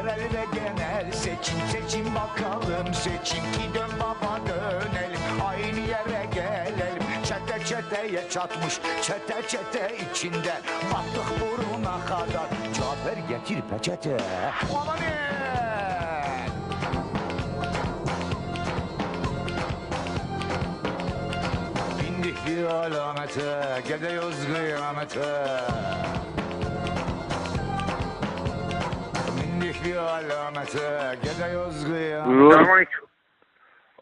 Yerel ve genel. Seçim seçim bakalım. Seçim ki dön baba dönelim. Aynı yere gelelim. Çete çeteye çatmış. Çete çete içinde. Battık buruna kadar. Cafer getir peçete. Amanın Bindik bir alamete. Gidiyoruz kıyamete Bir alamete gidiyoruz kıyamete Buyurun. Selamünaleyküm.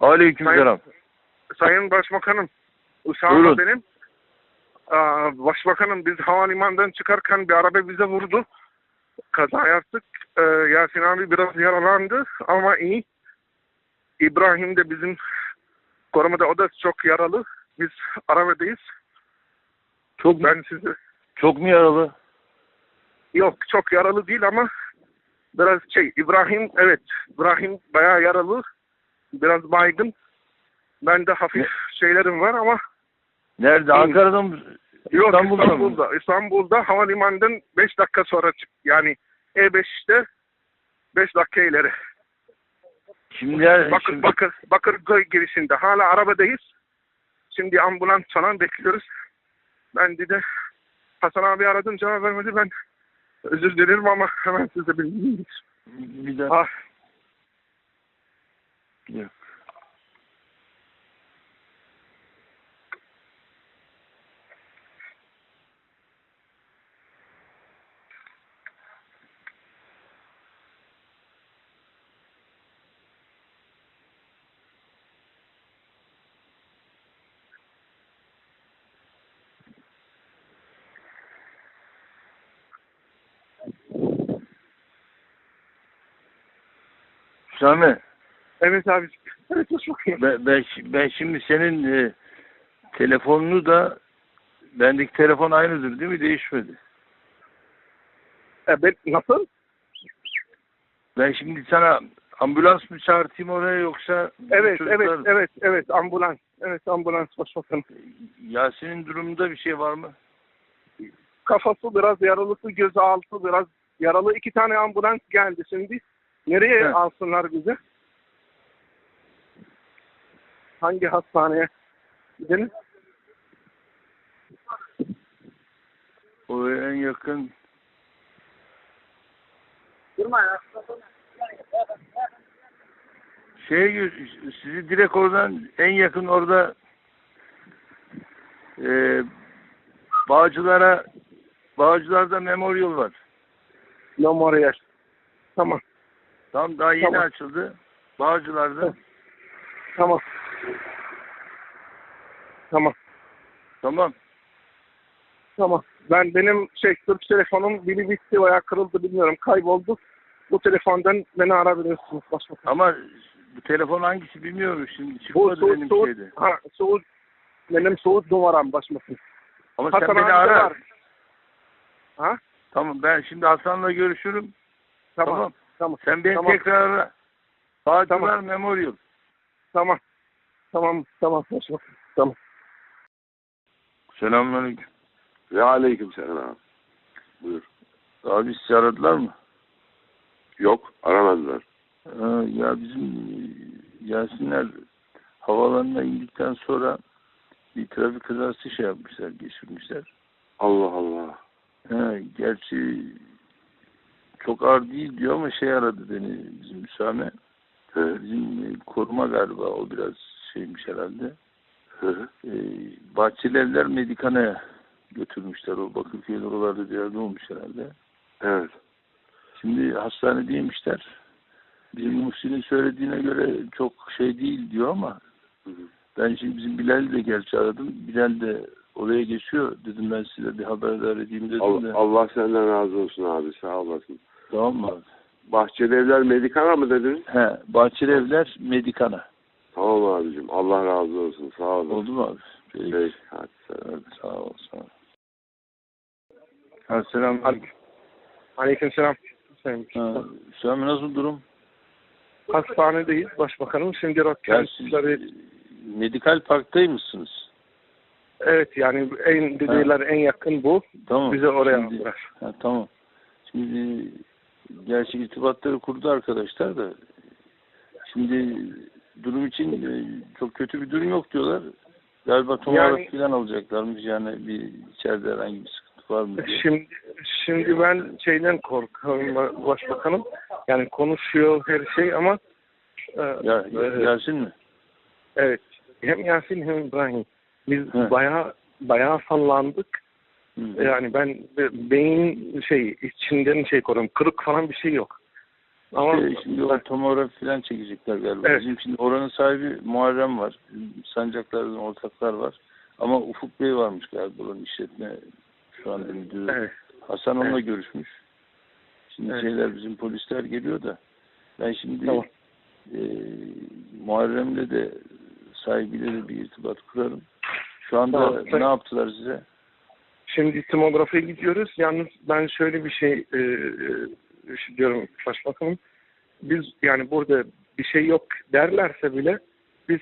Aleykümselam. Sayın Başbakanım, Usama Buyurun. benim. Aa, Başbakanım biz havalimanından çıkarken bir araba bize vurdu. Kaza yaptık. Ee, Yasin abi biraz yaralandı ama iyi. İbrahim de bizim korumada o da çok yaralı. Biz arabadayız. Çok Ben size çok mu yaralı? yok çok yaralı değil ama biraz şey İbrahim evet İbrahim bayağı yaralı. Biraz baygın. Bende hafif şeylerim var ama Nerede? İyi. Ankara'da mı? Yok İstanbul'da İstanbul'da. mı? İstanbul'da, havalimanından 5 dakika sonra çık. Yani E5'te 5 dakika ileri. Şimdi, Bakır, şimdi Bakır, Bakırköy girişinde. Hala arabadayız. Şimdi ambulans falan bekliyoruz. Ben de Hasan abi aradım cevap vermedi. Ben özür dilerim ama hemen size bir dakika. Ah, Bir dakika. Sami, evet abi. Evet hoş bakayım. ben, ben, ben şimdi senin e, telefonunu da bendeki telefon aynıdır değil mi? Değişmedi. E, ben, nasıl? Ben şimdi sana ambulans mı çağırtayım oraya yoksa Evet, çocuklar- evet, evet, evet. Ambulans. Evet, ambulans başbakanım. Yasin'in durumunda bir şey var mı? kafası biraz yaralısı, gözü altı biraz yaralı. iki tane ambulans geldi şimdi. Nereye He. alsınlar bizi? Hangi hastaneye gidelim? O en yakın şey gö- sizi direkt oradan en yakın orada e, Bağcılar'a Bağcılar'da Memorial var. Memorial. Tamam, Tam daha yeni Tamam. açıldı. Bağcılar'da. tamam. Tamam, Tamam. tamam. Ben benim şey Türk telefonum biri bitti veya kırıldı bilmiyorum kayboldu. Bu telefondan beni arabilirsiniz başbakan. Ama bu telefon hangisi bilmiyorum şimdi çıkmadı Suud, benim Suud, şeyde. ha, Suud, benim Suud numaram başbakan. Ama Hasan sen beni ara. var. Ha? Tamam ben şimdi Hasan'la görüşürüm. Tamam, Tamam. Tamam. Sen beni Tamam. tekrar ara. Bağcılar Tamam. Memorial. Tamam. Tamam. Tamam. Başbakan. Tamam. Selamünaleyküm. Ve aleyküm selam. Buyur. Abi sizi aradılar mı? Yok aramadılar. Ha, ya bizim Yasinler havalarına indikten sonra bir trafik kazası şey yapmışlar, geçirmişler. Allah Allah. Ha, gerçi çok ağır değil diyor ama şey aradı beni bizim Müsame. Hı Bizim e, koruma galiba o biraz şeymiş herhalde. hı. E, Bahçelievler Medikana'ya götürmüşler. O Bakırköy'de oralarda bir yerde olmuş herhalde. Evet. Şimdi hastanedeymişler. Bizim Muhsin'in söylediğine göre çok şey değil diyor ama Hı hı. ben şimdi bizim Bilal'i de gerçi aradım. Bilal de oraya geçiyor. Dedim ben size bir haberdar edeyim dedim Allah, de. Allah senden razı olsun abi sağ olasın. Tamam mı abi? Bahçeli evler medikana mı dediniz? He, Bahçelievler Medikana. Tamam abicim Allah razı olsun sağ olun. Oldu mu abi? Peki. Peki hadi selam. Sağ ol, sağ ol. Ha, selam. Aleyküm selam. Sayın Ha, Sami nasıl durum? Hastanedeyiz başbakanım. Şimdi röntgenleri Medikal Park'taymışsınız. Evet yani en dediler en yakın bu. Tamam. Bize oraya Şimdi- aldılar. Ha, tamam. Şimdi gerçi irtibatları kurdu arkadaşlar da şimdi durum için e, çok kötü bir durum yok diyorlar. Galiba tomograf Yani- falan alacaklarmış yani bir içeride herhangi bir sıkıntı var mı diye. Şimdi şimdi ben şeyden korkuyorum ba- başbakanım. Yani konuşuyor her şey ama e, Ya, e, Yasin mi? evet hem Yasin hem İbrahim biz Hı. bayağı bayağı sallandık. Hı. Yani ben be- beyin şey içinden şey koruyorum. Kırık falan bir şey yok. Ama Şey, şimdi o tomograf falan çekecekler galiba. Evet. Bizim şimdi oranın sahibi Muharrem var. Sancaklar'dan ortaklar var. Ama Ufuk Bey varmış galiba oranın işletme şu anda müdürü. evet. Hasan onunla Evet. görüşmüş. Şimdi Evet. şeyler bizim polisler geliyor da ben şimdi Tamam. e, Muharrem'le de sahibiyle de bir irtibat kurarım. Şu anda Tamam. ne yaptılar size? Şimdi tomografiye gidiyoruz. Yalnız ben şöyle bir şey e, e, diyorum başbakanım. Biz yani burada bir şey yok derlerse bile biz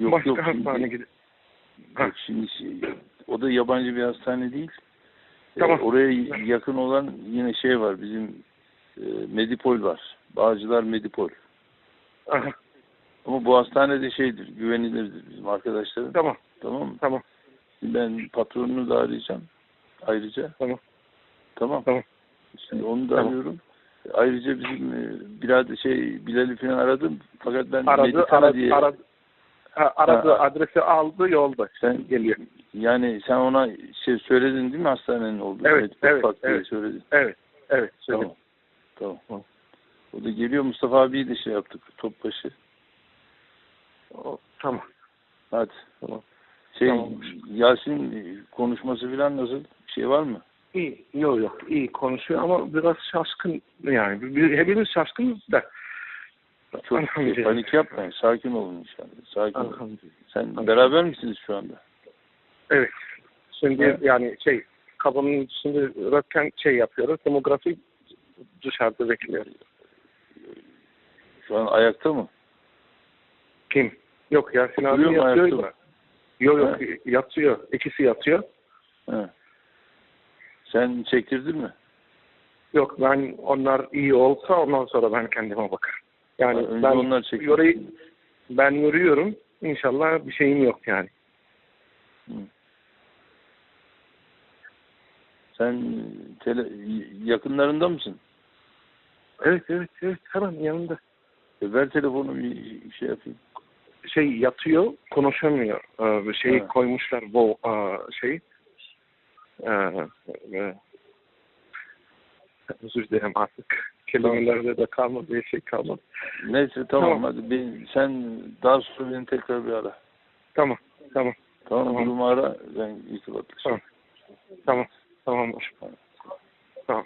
Yok başka yok hastaneye gidiyoruz. Ha. yok şimdi şey- o da yabancı bir hastane değil. E, Tamam. oraya yakın olan yine şey var bizim e, Medipol var. Bağcılar Medipol. Aha, Ama bu hastane de şeydir, güvenilirdir bizim arkadaşların. tamam Tamam mı? tamam Ben patronunu da arayacağım. Ayrıca. Tamam. Tamam. Tamam. Şimdi onu da Tamam. arıyorum. Ayrıca bizim e, birader şey Bilal'i falan aradım. Fakat ben aradı Medikana aradı diye aradı, aradı Ha. adresi aldı yolda sen geliyor. yani sen ona şey söyledin değil mi hastanenin olduğunu? Evet, Medipol evet, Park evet. söyledin. Evet evet söyledim. Tamam. Tamam. Tamam. O da geliyor Mustafa abiyi de şey yaptık. Topbaşı. O, tamam. Hadi. Tamam. Şey Tamammış. Yasin konuşması falan nasıl? Bir şey var mı? İyi, yok yok iyi konuşuyor ama biraz şaşkın yani. Biz, hepimiz şaşkınız da. Çok şey, panik yapmayın. Sakin olun inşallah. Sakin olun. Sen beraber misiniz şu anda? Evet. Şimdi Evet. yani şey kabının şimdi röntgen şey yapıyoruz. Tomografi dışarıda bekliyor. Şu an ayakta mı? Kim? Yok Yasin abi yatıyor. da. Yok yok yatıyor. İkisi yatıyor. He. Sen çektirdin mi? Yok ben onlar iyi olsa ondan sonra ben kendime bakarım. Yani Ha, ben onlar çekti. orayı ben yürüyorum. İnşallah bir şeyim yok yani. Hı. Sen tele, yakınlarında mısın? Evet evet evet hemen yanında. E ver telefonu bir şey yapayım. Şey yatıyor konuşamıyor. Ee, bir şey Ha. koymuşlar bu e, şey. Ee, e, özür dilerim artık. Kelimelerde de kalmadı bir şey kalmadı. Neyse tamam, Tamam. hadi ben, sen daha sonra beni tekrar bir ara. Tamam tamam Tamam, Tamam. durumu ara ben irtibatlaşayım. Tamam. tamam tamam.